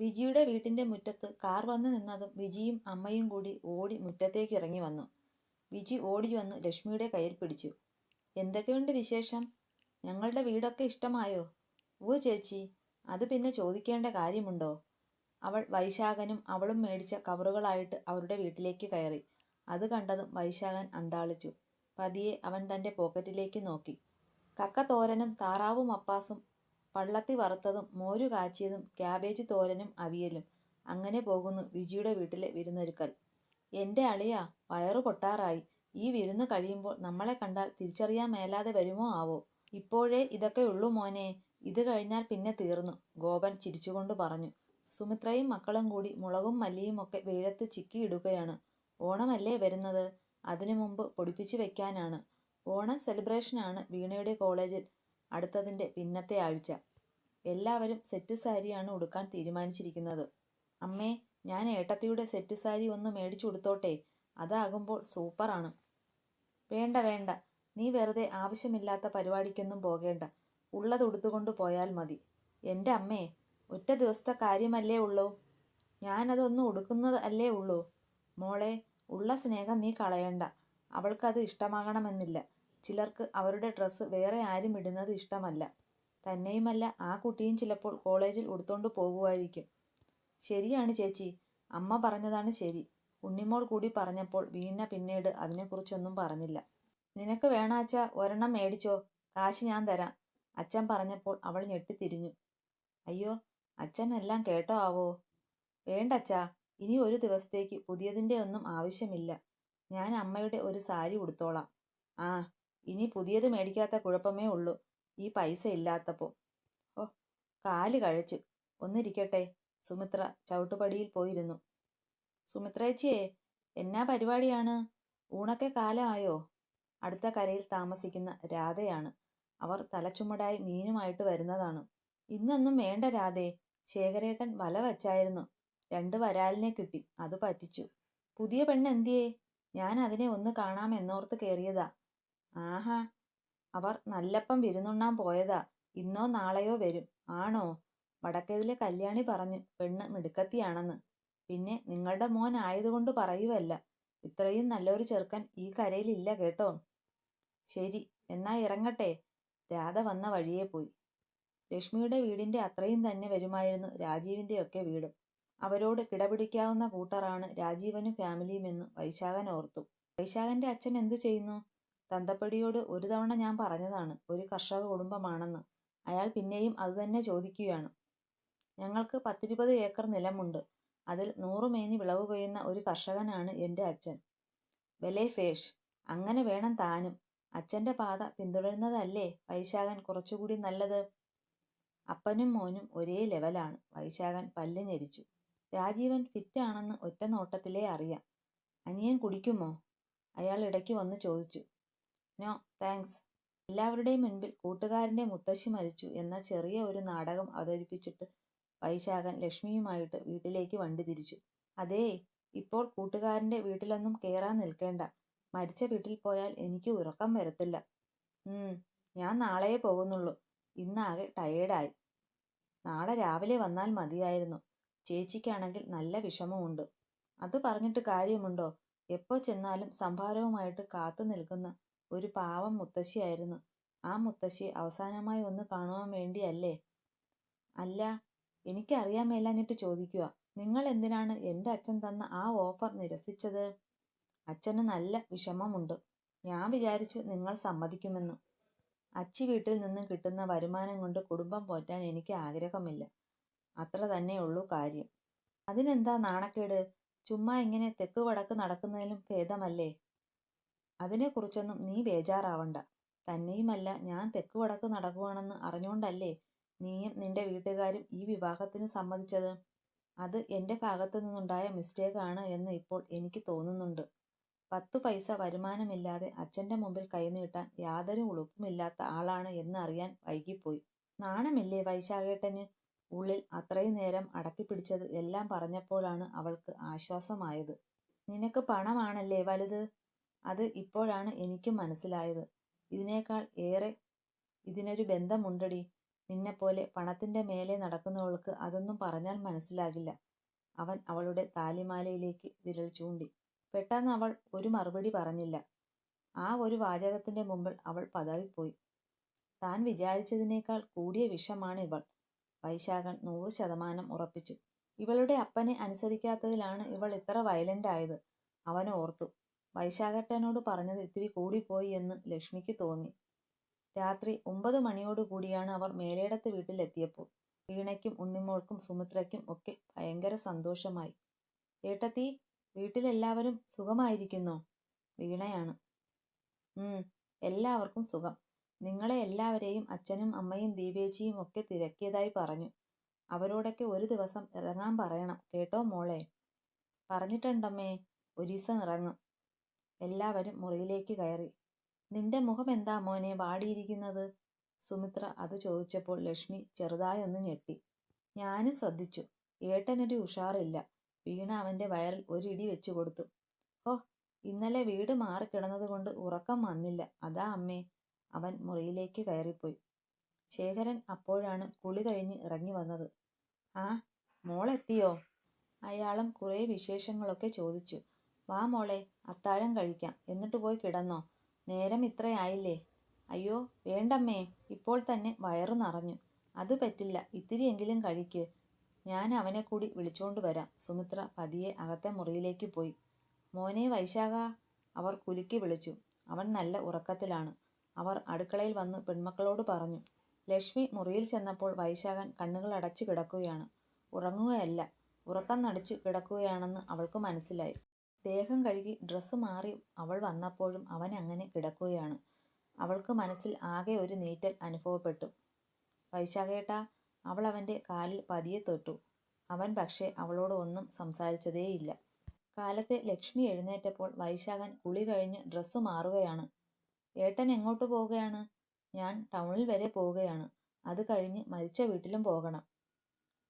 വിജിയുടെ വീട്ടിന്റെ മുറ്റത്ത് കാർ വന്നു നിന്നതും വിജിയും അമ്മയും കൂടി ഓടി മുറ്റത്തേക്ക് ഇറങ്ങി വന്നു. വിജി ഓടി വന്ന് ലക്ഷ്മിയുടെ കയ്യിൽ പിടിച്ചു. എന്തൊക്കെയുണ്ട് വിശേഷം? ഞങ്ങളുടെ വീടൊക്കെ ഇഷ്ടമായോ? ഓ ചേച്ചി അത് പിന്നെ ചോദിക്കേണ്ട കാര്യമുണ്ടോ? അവൾ വൈശാഖനും അവളും മേടിച്ച കവറുകളായിട്ട് അവരുടെ വീട്ടിലേക്ക് കയറി. അത് കണ്ടതും വൈശാഖൻ അന്താളിച്ചു. പതിയെ അവൻ തന്റെ പോക്കറ്റിലേക്ക് നോക്കി. കക്കത്തോരനും താറാവും അപ്പാസും പള്ളത്തി വറുത്തതും മോരു കാച്ചിയതും ക്യാബേജ് തോരനും അവിയലും. അങ്ങനെ പോകുന്നു വിജിയുടെ വീട്ടിലെ വിരുന്നൊരുക്കൽ. എന്റെ അളിയ വയറു പൊട്ടാറായി. ഈ വിരുന്ന് കഴിയുമ്പോൾ നമ്മളെ കണ്ടാൽ തിരിച്ചറിയാൻ മേലാതെ വരുമോ ആവോ? ഇപ്പോഴേ ഇതൊക്കെ ഉള്ളൂ മോനെ. ഇത് കഴിഞ്ഞാൽ പിന്നെ തീർന്നു ഗോപൻ ചിരിച്ചുകൊണ്ട് പറഞ്ഞു. സുമിത്രയും മക്കളും കൂടി മുളകും മല്ലിയും ഒക്കെ വെയിലത്ത് ചിക്കിയിടുകയാണ്. ഓണമല്ലേ വരുന്നത്? അതിനു മുമ്പ് പൊടിപ്പിച്ചു വെക്കാനാണ്. ഓണം സെലിബ്രേഷനാണ് വീണയുടെ കോളേജിൽ അടുത്തതിന്റെ പിന്നത്തെ ആഴ്ച. എല്ലാവരും സെറ്റ് സാരിയാണ് ഉടുക്കാൻ തീരുമാനിച്ചിരിക്കുന്നത്. അമ്മേ ഞാൻ ഏട്ടത്തിയുടെ സെറ്റ് സാരി ഒന്ന് മേടിച്ചു കൊടുത്തോട്ടെ അതാകുമ്പോൾ സൂപ്പറാണ് വേണ്ട വേണ്ട. നീ വെറുതെ ആവശ്യമില്ലാത്ത പരിപാടിക്കൊന്നും പോകേണ്ട. ഉള്ളത് ഉടുത്തുകൊണ്ട് പോയാൽ മതി. എന്റെ അമ്മേ ഒറ്റ ദിവസത്തെ കാര്യമല്ലേ ഉള്ളൂ? ഞാനതൊന്നും ഉടുക്കുന്നത് അല്ലേ ഉള്ളൂ? മോളെ ഉള്ള സ്നേഹം നീ കളയണ്ട. അവൾക്കത് ഇഷ്ടമാകണമെന്നില്ല. ചിലർക്ക് അവരുടെ ഡ്രസ്സ് വേറെ ആരും ഇടുന്നത് ഇഷ്ടമല്ല. തന്നെയുമല്ല ആ കുട്ടിയും ചിലപ്പോൾ കോളേജിൽ ഉടുത്തോണ്ട് പോകുമായിരിക്കും. ശരിയാണ് ചേച്ചി. അമ്മ പറഞ്ഞതാണ് ശരി. ഉണ്ണിമോൾ കൂടി പറഞ്ഞപ്പോൾ വീണ പിന്നീട് അതിനെക്കുറിച്ചൊന്നും പറഞ്ഞില്ല. നിനക്ക് വേണാച്ച ഒരെണ്ണം മേടിച്ചോ. കാശ് ഞാൻ തരാം. അച്ഛൻ പറഞ്ഞപ്പോൾ അവൾ ഞെട്ടിത്തിരിഞ്ഞു. അയ്യോ അച്ഛൻ എല്ലാം കേട്ടോ ആവോ? വേണ്ടച്ചാ ഇനി ഒരു ദിവസത്തേക്ക് പുതിയതിന്റെ ഒന്നും ആവശ്യമില്ല. ഞാൻ അമ്മയുടെ ഒരു സാരി ഉടുത്തോളാം. ആ ഇനി പുതിയത് മേടിക്കാത്ത കുഴപ്പമേ ഉള്ളൂ. ഈ പൈസ ഇല്ലാത്തപ്പോൾ ഓ കാൽ കഴിച്ചു. ഒന്നിരിക്കട്ടെ. സുമിത്ര ചവിട്ടുപടിയിൽ പോയിരുന്നു. സുമിത്രേച്ചിയെ എന്നാ പരിപാടിയാണ്? ഊണൊക്കെ കാലമായോ അടുത്ത കരയിൽ താമസിക്കുന്ന രാധയാണ്. അവർ തലച്ചുമടായി മീനുമായിട്ട് വരുന്നതാണ്. ഇന്നൊന്നും വേണ്ട രാധേ. ശേഖരേട്ടൻ വല വച്ചായിരുന്നു. രണ്ട് വരാലിനെ കിട്ടി. അത് പറ്റിച്ചു. പുതിയ പെണ്ണ് എന്തിയേ ഞാൻ അതിനെ ഒന്ന് കാണാമെന്നോർത്ത് കയറിയതാ ആഹാ അവർ നല്ലപ്പം വിരുന്നുണ്ണാൻ പോയതാ. ഇന്നോ നാളെയോ വരും. ആണോ? വടക്കേതിലെ കല്യാണി പറഞ്ഞു പെണ്ണ് മിടുക്കത്തിയാണെന്ന്. പിന്നെ നിങ്ങളുടെ മോൻ ആയതുകൊണ്ട് പറയുവല്ല. ഇത്രയും നല്ലൊരു ചെറുക്കൻ ഈ കരയിലില്ല കേട്ടോ. ശരി എന്നാ ഇറങ്ങട്ടെ. രാധ വന്ന വഴിയെ പോയി. ലക്ഷ്മിയുടെ വീടിന്റെ അത്രയും തന്നെ വരുമായിരുന്നു രാജീവിന്റെയൊക്കെ വീടും. അവരോട് കിടപിടിക്കാവുന്ന കൂട്ടറാണ് രാജീവനും ഫാമിലിയുമെന്ന് വൈശാഖൻ ഓർത്തു. വൈശാഖന്റെ അച്ഛൻ എന്തു ചെയ്യുന്നു? തന്തപ്പടിയോട് ഒരു തവണ ഞാൻ പറഞ്ഞതാണ് ഒരു കർഷക കുടുംബമാണെന്ന്. അയാൾ പിന്നെയും അതുതന്നെ ചോദിക്കുകയാണ്. ഞങ്ങൾക്ക് പത്തിരുപത് ഏക്കർ നിലമുണ്ട്. അതിൽ നൂറുമേനി വിളവ് കൊയ്യുന്ന ഒരു കർഷകനാണ് എന്റെ അച്ഛൻ. വെലേ ഫേഷ്. അങ്ങനെ വേണം താനും. അച്ഛന്റെ പാത പിന്തുടരുന്നതല്ലേ വൈശാഖൻ കുറച്ചുകൂടി നല്ലത്? അപ്പനും മോനും ഒരേ ലെവലാണ്. വൈശാഖൻ പല്ല് ഞെരിച്ചു. രാജീവൻ ഫിറ്റാണെന്ന് ഒറ്റ നോട്ടത്തിലേ അറിയാം. അനിയൻ കുടിക്കുമോ? അയാൾ ഇടയ്ക്ക് വന്ന് ചോദിച്ചു. No thanks. എല്ലാവരുടെയും മുൻപിൽ കൂട്ടുകാരന്റെ മുത്തശ്ശി മരിച്ചു എന്ന ചെറിയ ഒരു നാടകം അവതരിപ്പിച്ചിട്ട് വൈശാഖൻ ലക്ഷ്മിയുമായിട്ട് വീട്ടിലേക്ക് വണ്ടി തിരിച്ചു. അതേ ഇപ്പോൾ കൂട്ടുകാരന്റെ വീട്ടിലൊന്നും കയറാൻ നിൽക്കേണ്ട. മരിച്ച വീട്ടിൽ പോയാൽ എനിക്ക് ഉറക്കം വരത്തില്ല. ഞാൻ നാളെയേ പോകുന്നുള്ളൂ. ഇന്നാകെ ടയേർഡായി നാളെ രാവിലെ വന്നാൽ മതിയായിരുന്നു. ചേച്ചിക്കാണെങ്കിൽ നല്ല വിഷമമുണ്ട്. അത് പറഞ്ഞിട്ട് കാര്യമുണ്ടോ? എപ്പോൾ ചെന്നാലും സംഭാരവുമായിട്ട് കാത്തു നിൽക്കുന്ന ഒരു പാവം മുത്തശ്ശിയായിരുന്നു. ആ മുത്തശ്ശി അവസാനമായി ഒന്ന് കാണുവാൻ വേണ്ടിയല്ലേ? അല്ല എനിക്കറിയാൻ മേലാഞ്ഞിട്ട് ചോദിക്കുക നിങ്ങൾ എന്തിനാണ് എന്റെ അച്ഛൻ തന്ന ആ ഓഫർ നിരസിച്ചത്? അച്ഛന് നല്ല വിഷമമുണ്ട്. ഞാൻ വിചാരിച്ചു നിങ്ങൾ സമ്മതിക്കുമെന്ന്. അച്ചി വീട്ടിൽ നിന്നും കിട്ടുന്ന വരുമാനം കൊണ്ട് കുടുംബം പോറ്റാൻ എനിക്ക് ആഗ്രഹമില്ല. അത്ര തന്നെയുള്ളൂ കാര്യം. അതിനെന്താ നാണക്കേട്? ചുമ്മാ ഇങ്ങനെ തെക്ക് വടക്ക് നടക്കുന്നതിലും ഭേദമല്ലേ? അതിനെക്കുറിച്ചൊന്നും നീ ബേജാറാവണ്ട. തന്നെയുമല്ല ഞാൻ തെക്ക് വടക്ക് നടക്കുവാണെന്ന് അറിഞ്ഞുകൊണ്ടല്ലേ നീയും നിന്റെ വീട്ടുകാരും ഈ വിവാഹത്തിന് സമ്മതിച്ചത്. അത് എന്റെ ഭാഗത്തു നിന്നുണ്ടായ മിസ്റ്റേക്കാണ് എന്ന് ഇപ്പോൾ എനിക്ക് തോന്നുന്നുണ്ട്. പത്തു പൈസ വരുമാനമില്ലാതെ അച്ഛന്റെ മുമ്പിൽ കൈനീട്ടാൻ യാതൊരു ഉളുപ്പുമില്ലാത്ത ആളാണ് എന്ന് അറിയാൻ വൈകിപ്പോയി. നാണമില്ലേ വൈശാഖേട്ടന്? ഉള്ളിൽ അത്രയും നേരം അടക്കിപ്പിടിച്ചത് എല്ലാം പറഞ്ഞപ്പോഴാണ് അവൾക്ക് ആശ്വാസമായത്. നിനക്ക് പണമാണല്ലേ വലുത്? അത് ഇപ്പോഴാണ് എനിക്കും മനസ്സിലായത്. ഇതിനേക്കാൾ ഏറെ ഇതിനൊരു ബന്ധമുണ്ടടി. നിന്നെപ്പോലെ പണത്തിന്റെ മേലെ നടക്കുന്നവൾക്ക് അതൊന്നും പറഞ്ഞാൽ മനസ്സിലാകില്ല. അവൻ അവളുടെ താലിമാലയിലേക്ക് വിരൽ ചൂണ്ടി. പെട്ടെന്ന് അവൾ ഒരു മറുപടി പറഞ്ഞില്ല. ആ ഒരു വാചകത്തിന്റെ മുമ്പിൽ അവൾ പതറിപ്പോയി. താൻ വിചാരിച്ചതിനേക്കാൾ കൂടിയ വിഷമാണ് ഇവൾ. വൈശാഖൻ നൂറ് ശതമാനം ഉറപ്പിച്ചു. ഇവളുടെ അപ്പനെ അനുസരിക്കാത്തതിലാണ് ഇവൾ ഇത്ര വയലന്റ് ആയത്. അവൻ ഓർത്തു. വൈശാഖട്ടനോട് പറഞ്ഞത് ഇത്തിരി കൂടിപ്പോയി എന്ന് ലക്ഷ്മിക്ക് തോന്നി. രാത്രി ഒമ്പത് മണിയോടുകൂടിയാണ് അവർ മേലേടത്ത് വീട്ടിലെത്തിയപ്പോൾ. വീണയ്ക്കും ഉണ്ണിമോൾക്കും സുമിത്രയ്ക്കും ഒക്കെ ഭയങ്കര സന്തോഷമായി. ഏട്ടത്തി വീട്ടിലെല്ലാവരും സുഖമായിരിക്കുന്നോ? വീണയാണ്. എല്ലാവർക്കും സുഖം. നിങ്ങളെ എല്ലാവരെയും അച്ഛനും അമ്മയും ദീപേച്ചിയും ഒക്കെ തിരക്കിയതായി പറഞ്ഞു. അവരോടൊക്കെ ഒരു ദിവസം ഇറങ്ങാൻ പറയണം കേട്ടോ മോളെ? പറഞ്ഞിട്ടുണ്ടമ്മേ ഒരീസം ഇറങ്ങും. എല്ലാവരും മുറിയിലേക്ക് കയറി. നിന്റെ മുഖം എന്താ മോനെ? വാടിയിരിക്കുന്നത്? സുമിത്ര അത് ചോദിച്ചപ്പോൾ ലക്ഷ്മി ചെറുതായി ഒന്ന് ഞെട്ടി. ഞാനും ശ്രദ്ധിച്ചു. ഏട്ടനൊരു ഉഷാറില്ല. വീണ അവന്റെ വയറിൽ ഒരിടി വെച്ചു കൊടുത്തു. ഓ ഇന്നലെ വീട് മാറിക്കിടന്നത് കൊണ്ട് ഉറക്കം വന്നില്ല. അതാ അമ്മേ. അവൻ മുറിയിലേക്ക് കയറിപ്പോയി. ശേഖരൻ അപ്പോഴാണ് കുളി കഴിഞ്ഞ് ഇറങ്ങി വന്നത്. ആ മോളെത്തിയോ? അയാളും കുറേ വിശേഷങ്ങളൊക്കെ ചോദിച്ചു. വാ മോളെ അത്താഴം കഴിക്കാം. എന്നിട്ട് പോയി കിടന്നോ. നേരം ഇത്രയായില്ലേ. അയ്യോ വേണ്ടമ്മേ. ഇപ്പോൾ തന്നെ വയറു നിറഞ്ഞു. അത് പറ്റില്ല. ഇത്തിരിയെങ്കിലും കഴിക്ക്. ഞാൻ അവനെ കൂടി വിളിച്ചോണ്ട് വരാം. സുമിത്ര പതിയെ അകത്തെ മുറിയിലേക്ക് പോയി. മോനെ വൈശാഖ അവർ കുലുക്കി വിളിച്ചു. അവൻ നല്ല ഉറക്കത്തിലാണ്. അവർ അടുക്കളയിൽ വന്ന് പെൺമക്കളോട് പറഞ്ഞു. ലക്ഷ്മി മുറിയിൽ ചെന്നപ്പോൾ വൈശാഖൻ കണ്ണുകൾ അടച്ചു കിടക്കുകയാണ്. ഉറങ്ങുകയല്ല. ഉറക്കം നടിച്ചു കിടക്കുകയാണെന്ന് അവൾക്ക് മനസ്സിലായി. ദേഹം കഴുകി ഡ്രസ്സ് മാറി അവൾ വന്നപ്പോഴും അവൻ അങ്ങനെ കിടക്കുകയാണ്. അവൾക്ക് മനസ്സിൽ ആകെ ഒരു നീറ്റൽ അനുഭവപ്പെട്ടു. വൈശാഖേട്ട അവൾ അവന്റെ കാലിൽ പതിയെ തൊട്ടു. അവൻ പക്ഷേ അവളോട് ഒന്നും സംസാരിച്ചതേയില്ല. കാലത്തെ ലക്ഷ്മി എഴുന്നേറ്റപ്പോൾ വൈശാഖൻ കുളി കഴിഞ്ഞ് ഡ്രസ്സ് മാറുകയാണ്. ഏട്ടൻ എങ്ങോട്ട് പോവുകയാണ്? ഞാൻ ടൗണിൽ വരെ പോവുകയാണ്. അത് കഴിഞ്ഞ് മരിച്ച വീട്ടിലും പോകണം.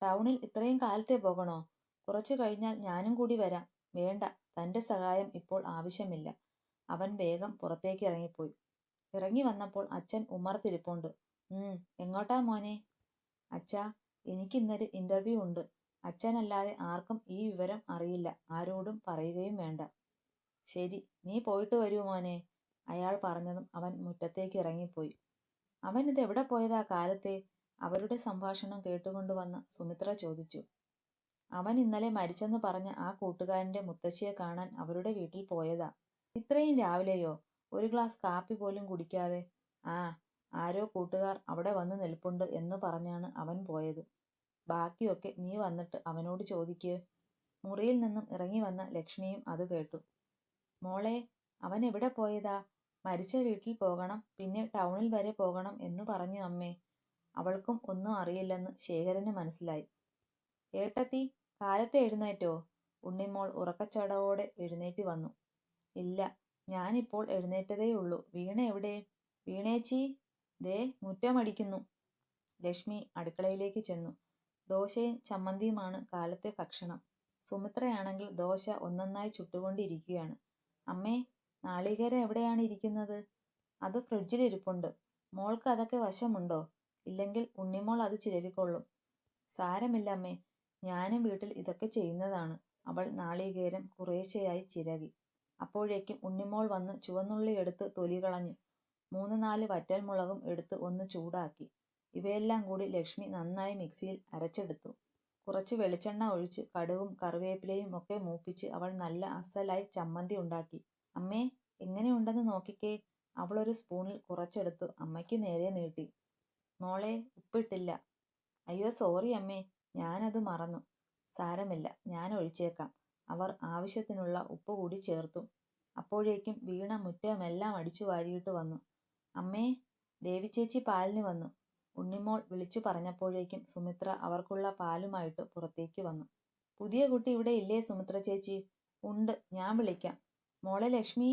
ടൗണിൽ ഇത്രയും കാലത്തെ പോകണോ? കുറച്ചു കഴിഞ്ഞാൽ ഞാനും കൂടി വരാം. വേണ്ട. തന്റെ സഹായം ഇപ്പോൾ ആവശ്യമില്ല. അവൻ വേഗം പുറത്തേക്ക് ഇറങ്ങിപ്പോയി. ഇറങ്ങി വന്നപ്പോൾ അച്ഛൻ ഉമർത്തിരിപ്പുണ്ട് ഉം എങ്ങോട്ടാ മോനെ? അച്ഛാ എനിക്കിന്നൊരു ഇന്റർവ്യൂ ഉണ്ട്. അച്ഛനല്ലാതെ ആർക്കും ഈ വിവരം അറിയില്ല. ആരോടും പറയുകയും വേണ്ട. ശരി നീ പോയിട്ട് വരൂ മോനെ. അയാൾ പറഞ്ഞതും അവൻ മുറ്റത്തേക്ക് ഇറങ്ങിപ്പോയി. അവൻ ഇത് എവിടെ പോയതാ കാലത്തെ? അവരുടെ സംഭാഷണം കേട്ടുകൊണ്ടുവന്ന സുമിത്ര ചോദിച്ചു. അവൻ ഇന്നലെ മരിച്ചെന്ന് പറഞ്ഞ ആ കൂട്ടുകാരന്റെ മുത്തശ്ശിയെ കാണാൻ അവരുടെ വീട്ടിൽ പോയതാ. ഇത്രയും രാവിലെയോ? ഒരു ഗ്ലാസ് കാപ്പി പോലും കുടിക്കാതെ. ആ ആരോ കൂട്ടുകാർ അവിടെ വന്ന് നിൽപ്പുണ്ട് എന്ന് പറഞ്ഞാണ് അവൻ പോയത്. ബാക്കിയൊക്കെ നീ വന്നിട്ട് അവനോട് ചോദിക്ക്. മുറിയിൽ നിന്നും ഇറങ്ങി വന്ന ലക്ഷ്മിയും അത് കേട്ടു. മോളെ അവൻ എവിടെ പോയതാ? മരിച്ച വീട്ടിൽ പോകണം പിന്നെ ടൗണിൽ വരെ പോകണം എന്ന് പറഞ്ഞു അമ്മേ. അവൾക്കും ഒന്നും അറിയില്ലെന്ന് ശേഖരന് മനസ്സിലായി. ഏട്ടത്തി കാലത്തെ എഴുന്നേറ്റോ? ഉണ്ണിമോൾ ഉറക്കച്ചടവോടെ എഴുന്നേറ്റ് വന്നു. ഇല്ല ഞാനിപ്പോൾ എഴുന്നേറ്റതേ ഉള്ളൂ വീണ എവിടെ? വീണേച്ചി? ദേ മുറ്റമടിക്കുന്നു. ലക്ഷ്മി അടുക്കളയിലേക്ക് ചെന്നു. ദോശയും ചമ്മന്തിയുമാണ് കാലത്തെ ഭക്ഷണം. സുമിത്രയാണെങ്കിൽ ദോശ ഒന്നൊന്നായി ചുട്ടുകൊണ്ടിരിക്കുകയാണ്. അമ്മേ നാളികേരം എവിടെയാണ് ഇരിക്കുന്നത്? അത് ഫ്രിഡ്ജിലിരിപ്പുണ്ട് മോൾക്ക് അതൊക്കെ വശമുണ്ടോ? ഇല്ലെങ്കിൽ ഉണ്ണിമോൾ അത് ചിലവിക്കൊള്ളും. സാരമില്ല അമ്മേ ഞാനും വീട്ടിൽ ഇതൊക്കെ ചെയ്യുന്നതാണ്. അവൾ നാളികേരം കുറേശ്ശെയായി ചിരകി. അപ്പോഴേക്കും ഉണ്ണിമോൾ വന്ന് ചുവന്നുള്ളി എടുത്ത് തൊലി കളഞ്ഞു മൂന്ന് നാല് വറ്റൽമുളകും എടുത്ത് ഒന്ന് ചൂടാക്കി. ഇവയെല്ലാം കൂടി ലക്ഷ്മി നന്നായി മിക്സിയിൽ അരച്ചെടുത്തു. കുറച്ച് വെളിച്ചെണ്ണ ഒഴിച്ച് കടുവും കറിവേപ്പിലയും ഒക്കെ മൂപ്പിച്ച് അവൾ നല്ല അസലായി ചമ്മന്തി ഉണ്ടാക്കി. അമ്മേ എങ്ങനെയുണ്ടെന്ന് നോക്കിക്കേ അവളൊരു സ്പൂണിൽ കുറച്ചെടുത്തു അമ്മയ്ക്ക് നേരെ നീട്ടി. മോളെ ഉപ്പിട്ടില്ല. അയ്യോ സോറി അമ്മേ ഞാനത് മറന്നു. സാരമില്ല ഞാൻ ഒഴിച്ചേക്കാം. അവർ ആവശ്യത്തിനുള്ള ഉപ്പ് കൂടി ചേർത്തു. അപ്പോഴേക്കും വീണ മുറ്റമെല്ലാം അടിച്ചു വാരിയിട്ട് വന്നു. അമ്മേ ദേവിച്ചേച്ചി പാലിന് വന്നു. ഉണ്ണിമോൾ വിളിച്ചു പറഞ്ഞപ്പോഴേക്കും സുമിത്ര അവർക്കുള്ള പാലുമായിട്ട് പുറത്തേക്ക് വന്നു. പുതിയ കുട്ടി ഇവിടെ ഇല്ലേ സുമിത്ര ചേച്ചി? ഉണ്ട് ഞാൻ വിളിക്കാം. മോളെ ലക്ഷ്മി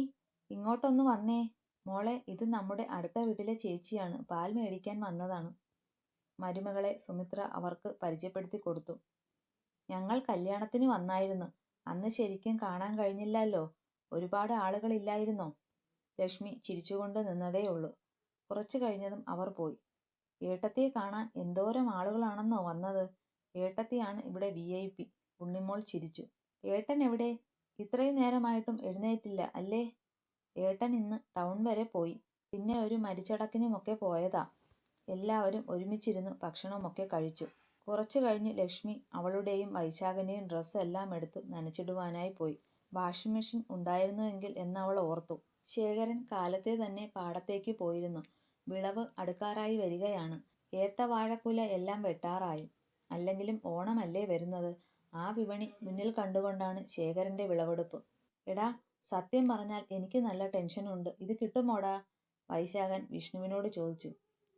ഇങ്ങോട്ടൊന്ന് വന്നേ. മോളെ ഇത് നമ്മുടെ അടുത്ത വീട്ടിലെ ചേച്ചിയാണ്. പാൽ മേടിക്കാൻ വന്നതാണ്. മരുമകളെ സുമിത്ര അവർക്ക് പരിചയപ്പെടുത്തി കൊടുത്തു. ഞങ്ങൾ കല്യാണത്തിന് വന്നായിരുന്നു. അന്ന് ശരിക്കും കാണാൻ കഴിഞ്ഞില്ലല്ലോ. ഒരുപാട് ആളുകളില്ലായിരുന്നോ ലക്ഷ്മി ചിരിച്ചുകൊണ്ട് നിന്നതേയുള്ളൂ. കുറച്ചു കഴിഞ്ഞതും അവർ പോയി. ഏട്ടത്തിയെ കാണാൻ എന്തോരം ആളുകളാണെന്നോ വന്നത്? ഏട്ടത്തിയാണ് ഇവിടെ വി. ഐ. പി. ഉണ്ണിമോൾ ചിരിച്ചു. ഏട്ടൻ എവിടെ? ഇത്രയും നേരമായിട്ടും എഴുന്നേറ്റില്ല അല്ലേ? ഏട്ടൻ ഇന്ന് ടൗൺ വരെ പോയി. പിന്നെ ഒരു മരിച്ചടക്കിനുമൊക്കെ പോയതാ. എല്ലാവരും ഒരുമിച്ചിരുന്ന് ഭക്ഷണമൊക്കെ കഴിച്ചു. കുറച്ചു കഴിഞ്ഞ് ലക്ഷ്മി അവളുടെയും വൈശാഖന്റെയും ഡ്രസ്സ് എല്ലാം എടുത്ത് നനച്ചിടുവാനായി പോയി. വാഷിംഗ് മെഷീൻ ഉണ്ടായിരുന്നുവെങ്കിൽ എന്നവൾ ഓർത്തു. ശേഖരൻ കാലത്തെ തന്നെ പാടത്തേക്ക് പോയിരുന്നു. വിളവ് അടുക്കാറായി വരികയാണ്. ഏത്ത വാഴക്കുല എല്ലാം വെട്ടാറായി. അല്ലെങ്കിലും ഓണമല്ലേ വരുന്നത്? ആ വിപണി മുന്നിൽ കണ്ടുകൊണ്ടാണ് ശേഖരന്റെ വിളവെടുപ്പ്. എടാ സത്യം പറഞ്ഞാൽ എനിക്ക് നല്ല ടെൻഷനുണ്ട് ഇത് കിട്ടുമോടാ? വൈശാഖൻ വിഷ്ണുവിനോട് ചോദിച്ചു.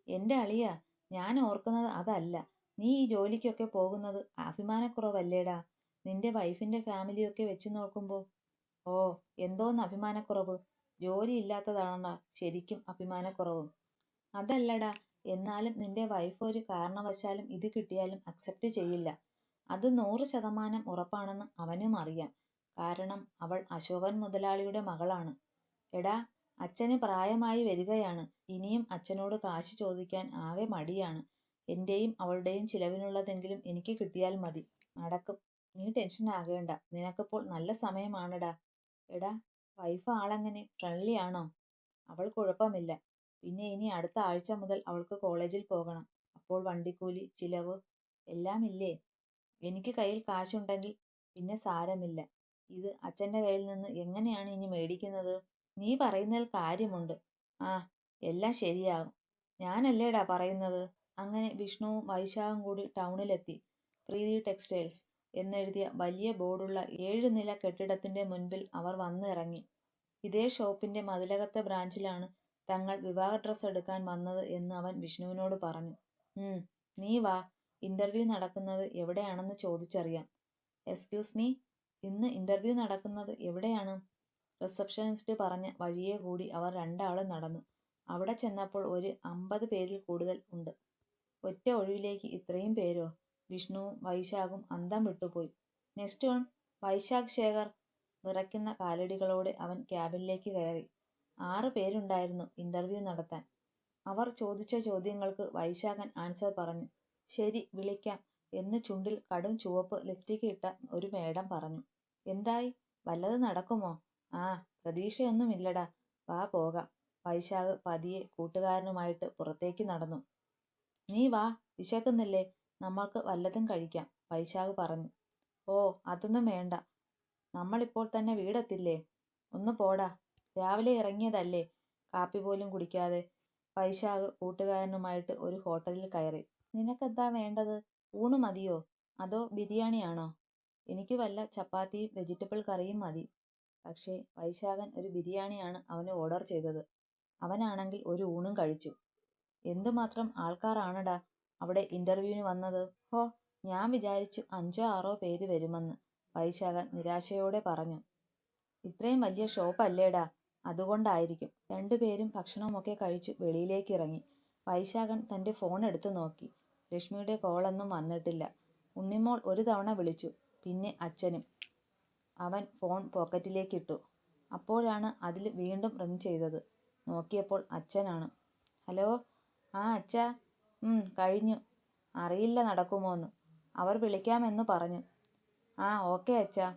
എന്റെ അളിയ ഞാൻ ഓർക്കുന്നത് അതല്ല. നീ ഈ ജോലിക്കൊക്കെ പോകുന്നത് അഭിമാനക്കുറവല്ലേടാ? നിന്റെ വൈഫിന്റെ ഫാമിലിയൊക്കെ വെച്ച് നോക്കുമ്പോൾ ഓ എന്തോന്ന് അഭിമാനക്കുറവ്. ജോലി ഇല്ലാത്തതാണടാ ശരിക്കും അഭിമാനക്കുറവും. അതല്ലടാ എന്നാലും നിന്റെ വൈഫ് ഒരു കാരണവശാലും ഇത് കിട്ടിയാലും അക്സെപ്റ്റ് ചെയ്യില്ല. അത് നൂറ് ശതമാനം ഉറപ്പാണെന്ന് അവനും അറിയാം. കാരണം അവൾ അശോകൻ മുതലാളിയുടെ മകളാണ്. എടാ അച്ഛന് പ്രായമായി വരികയാണ്. ഇനിയും അച്ഛനോട് കാശ് ചോദിക്കാൻ ആകെ മടിയാണ്. എന്റെയും അവളുടെയും ചിലവിനുള്ളതെങ്കിലും എനിക്ക് കിട്ടിയാൽ മതി. നടക്കും. നീ ടെൻഷൻ ആകേണ്ട. നിനക്കിപ്പോൾ നല്ല സമയമാണെടാ. എടാ വൈഫ് ആളെങ്ങനെ? ഫ്രണ്ട്ലി ആണോ? അവൾ കുഴപ്പമില്ല. പിന്നെ ഇനി അടുത്ത ആഴ്ച മുതൽ അവൾക്ക് കോളേജിൽ പോകണം. അപ്പോൾ വണ്ടിക്കൂലി ചിലവ് എല്ലാം ഇല്ലേ എനിക്ക് കയ്യിൽ കാശുണ്ടെങ്കിൽ പിന്നെ സാരമില്ല. ഇത് അച്ഛന്റെ കയ്യിൽ നിന്ന് എങ്ങനെയാണ് ഇനി മേടിക്കുന്നത്? നീ പറയുന്നതിൽ കാര്യമുണ്ട്. ആ എല്ലാം ശരിയാകും. ഞാനല്ലേടാ പറയുന്നത്? അങ്ങനെ വിഷ്ണുവും വൈശാഖും കൂടി ടൗണിലെത്തി. പ്രീതി ടെക്സ്റ്റൈൽസ് എന്നെഴുതിയ വലിയ ബോർഡുള്ള ഏഴ് നില കെട്ടിടത്തിന്റെ മുൻപിൽ അവർ വന്നിറങ്ങി. ഇതേ ഷോപ്പിന്റെ മതിലകത്തെ ബ്രാഞ്ചിലാണ് തങ്ങൾ വിവാഹ ഡ്രസ്സ് എടുക്കാൻ വന്നത് എന്ന് അവൻ വിഷ്ണുവിനോട് പറഞ്ഞു. ഉം നീ വാ. ഇന്റർവ്യൂ നടക്കുന്നത് എവിടെയാണെന്ന് ചോദിച്ചറിയാം. എക്സ്ക്യൂസ് മീ ഇന്ന് ഇന്റർവ്യൂ നടക്കുന്നത് എവിടെയാണ്? റിസപ്ഷനിസ്റ്റ് പറഞ്ഞ വഴിയെ കൂടി അവർ രണ്ടാളും നടന്നു. അവിടെ ചെന്നപ്പോൾ ഒരു അമ്പത് പേരിൽ കൂടുതൽ ഉണ്ട്. ഒറ്റ ഒഴിവിലേക്ക് ഇത്രയും പേരോ? വിഷ്ണുവും വൈശാഖും അന്തം വിട്ടുപോയി. നെക്സ്റ്റ് വൺ വൈശാഖ് ശേഖർ വിറയ്ക്കുന്ന കാലടികളോടെ അവൻ ക്യാബിനിലേക്ക് കയറി. ആറ് പേരുണ്ടായിരുന്നു ഇന്റർവ്യൂ നടത്താൻ. അവർ ചോദിച്ച ചോദ്യങ്ങൾക്ക് വൈശാഖൻ ആൻസർ പറഞ്ഞു. ശരി വിളിക്കാം എന്ന് ചുണ്ടിൽ കടും ചുവപ്പ് ലിപ്സ്റ്റിക് ഇട്ട ഒരു മേഡം പറഞ്ഞു. എന്തായി? വല്ലത് നടക്കുമോ? ആ പ്രതീക്ഷയൊന്നുമില്ലടാ. വാ പോകാം. വൈശാഖ് പതിയെ കൂട്ടുകാരനുമായിട്ട് പുറത്തേക്ക് നടന്നു. നീ വാ വിശക്കുന്നില്ലേ? നമ്മൾക്ക് വല്ലതും കഴിക്കാം വൈശാഖ് പറഞ്ഞു. ഓ അതൊന്നും വേണ്ട. നമ്മളിപ്പോൾ തന്നെ വീടെത്തില്ലേ? ഒന്ന് പോടാ. രാവിലെ ഇറങ്ങിയതല്ലേ? കാപ്പി പോലും കുടിക്കാതെ വൈശാഖ് കൂട്ടുകാരനുമായിട്ട് ഒരു ഹോട്ടലിൽ കയറി. നിനക്കെന്താ വേണ്ടത്? ഊണ് മതിയോ? അതോ ബിരിയാണിയാണോ? എനിക്ക് വല്ല ചപ്പാത്തിയും വെജിറ്റബിൾ കറിയും മതി. പക്ഷേ വൈശാഖൻ ഒരു ബിരിയാണിയാണ് അവന് ഓർഡർ ചെയ്തത്. അവനാണെങ്കിൽ ഒരു ഊണും കഴിച്ചു. എന്തുമാത്രം ആൾക്കാരാണടാ അവിടെ ഇന്റർവ്യൂവിന് വന്നത്? ഹോ ഞാൻ വിചാരിച്ചു അഞ്ചോ ആറോ പേര് വരുമെന്ന്. വൈശാഖൻ നിരാശയോടെ പറഞ്ഞു. ഇത്രയും വലിയ ഷോപ്പല്ലേടാ അതുകൊണ്ടായിരിക്കും. രണ്ടുപേരും ഭക്ഷണമൊക്കെ കഴിച്ചു വെളിയിലേക്ക് ഇറങ്ങി വൈശാഖൻ തന്റെ ഫോൺ എടുത്തു നോക്കി. ലക്ഷ്മിയുടെ കോളൊന്നും വന്നിട്ടില്ല. ഉണ്ണിമോൾ ഒരു തവണ വിളിച്ചു. പിന്നെ അച്ഛനും. അവൻ ഫോൺ പോക്കറ്റിലേക്കിട്ടു. അപ്പോഴാണ് അതിൽ വീണ്ടും റിങ് ചെയ്തത്. നോക്കിയപ്പോൾ അച്ഛനാണ്. ഹലോ ആ അച്ഛാ. കഴിഞ്ഞു. അറിയില്ല നടക്കുമോന്ന്. അവർ വിളിക്കാമെന്ന് പറഞ്ഞു. ആ ഓക്കെ അച്ഛാ.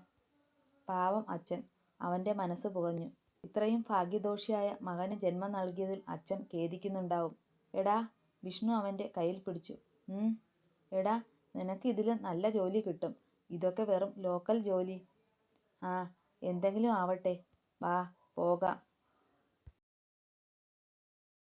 പാവം അച്ഛൻ. അവന്റെ മനസ്സ് പുകഞ്ഞു. ഇത്രയും ഭാഗ്യദോഷിയായ മകന് ജന്മം നൽകിയതിൽ അച്ഛൻ ഖേദിക്കുന്നുണ്ടാവും. എടാ വിഷ്ണു അവന്റെ കയ്യിൽ പിടിച്ചു. എടാ നിനക്ക് ഇതിൽ നല്ല ജോലി കിട്ടും. ഇതൊക്കെ വെറും ലോക്കൽ ജോലി. ആ എന്തെങ്കിലും ആവട്ടെ. വാ പോകാം.